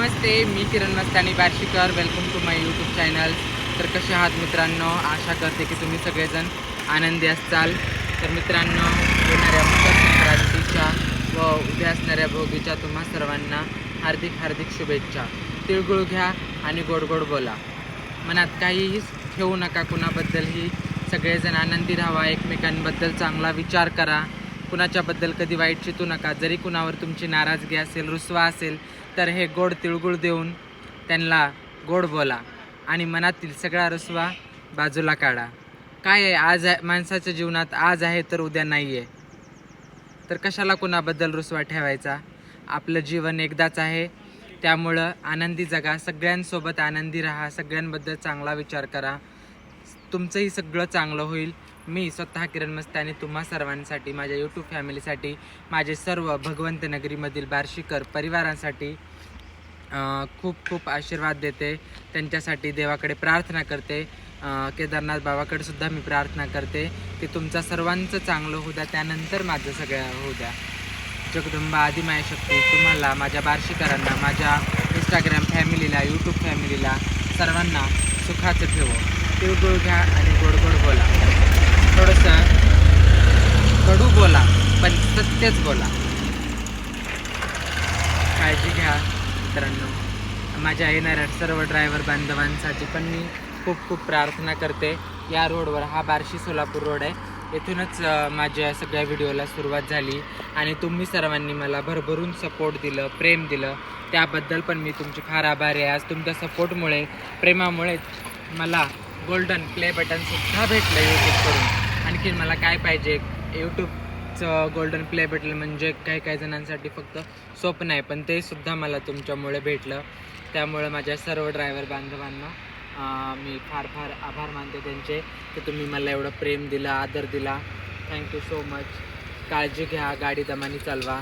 Namaste me Kiran Mastani Barshikar. Welcome to my YouTube channel तर कसे आहात मित्रांनो? आशा करते की तुम्ही सगळेजण आनंदी असाल तर मित्रांनो येणाऱ्या मकर संक्रांतीच्या व उद्या असणाऱ्या भोगीच्या तुम्हा सर्वांना हार्दिक हार्दिक शुभेच्छा. तिळगुळ घ्या आणि गोड गोड बोला. मनात काहीही ठेवू नका कुणाबद्दलही. सगळेजण आनंदी राहावा एकमेकांबद्दल चांगला विचार करा. कुणाच्याबद्दल कधी वाईट चितू नका. जरी कुणावर तुमची नाराजगी असेल रुसवा असेल तर हे गोड तिळगुळ देऊन त्यांना गोड बोला आणि मनातील सगळा रुसवा बाजूला काढा. काय आहे? आज आहे माणसाच्या जीवनात आज आहे तर उद्या नाही आहे तर कशाला कुणाबद्दल रुसवा ठेवायचा? आपलं जीवन एकदाच आहे. त्यामुळं आनंदी जगा. सगळ्यांसोबत आनंदी राहा. सगळ्यांबद्दल चांगला विचार करा. तुमचंही सगळं चांगलं होईल. मी स्वतः किरण मस्तानी तुम्हा सर्वांसाठी माझ्या यूट्यूब फॅमिलीसाठी माझे सर्व भगवंत नगरीमधील बार्शीकर परिवारांसाठी खूप खूप आशीर्वाद देते. त्यांच्यासाठी देवाकडे प्रार्थना करते. केदारनाथ बाबाकडे सुद्धा मी प्रार्थना करते की तुमचा सर्वांचं चांगलं होऊ द्या त्यानंतर माझं सगळं होऊ द्या. जगदंबा आदिमाय शक्ती तुम्हाला माझ्या बार्शीकरांना माझ्या इंस्टाग्राम फॅमिलीला यूट्यूब फॅमिलीला सर्वांना सुखाचं ठेवो. तिळगुळ घ्या आणि गोड गोड बोला थोडंसं कडू बोला पण सत्यच बोला. काळजी घ्या मित्रांनो. माझ्या येणाऱ्या सर्व ड्रायव्हर बांधवांसाठी पण मी खूप खूप प्रार्थना करते. या रोडवर हा बार्शी सोलापूर रोड आहे. येथूनच माझ्या सगळ्या व्हिडिओला सुरुवात झाली आणि तुम्ही सर्वांनी मला भरभरून सपोर्ट दिलं प्रेम दिलं. त्याबद्दल पण मी तुमची फार आभारी आहे. आज तुमच्या सपोर्टमुळे प्रेमामुळे मला गोल्डन प्ले बटनसुद्धा भेटलं यूट्यूबकडून आणखीन मला काय पाहिजे गोल्डन प्ले भेटलं. म्हणजे काही काही जणांसाठी फक्त स्वप्न आहे. पण ते सुद्धा मला तुमच्यामुळे भेटलं. त्यामुळे माझ्या सर्व ड्रायव्हर बांधवांना मी फार फार आभार मानते त्यांचे की तुम्ही मला एवढं प्रेम दिला आदर दिला. थँक्यू सो मच काळजी घ्या गाडी दमानी चालवा.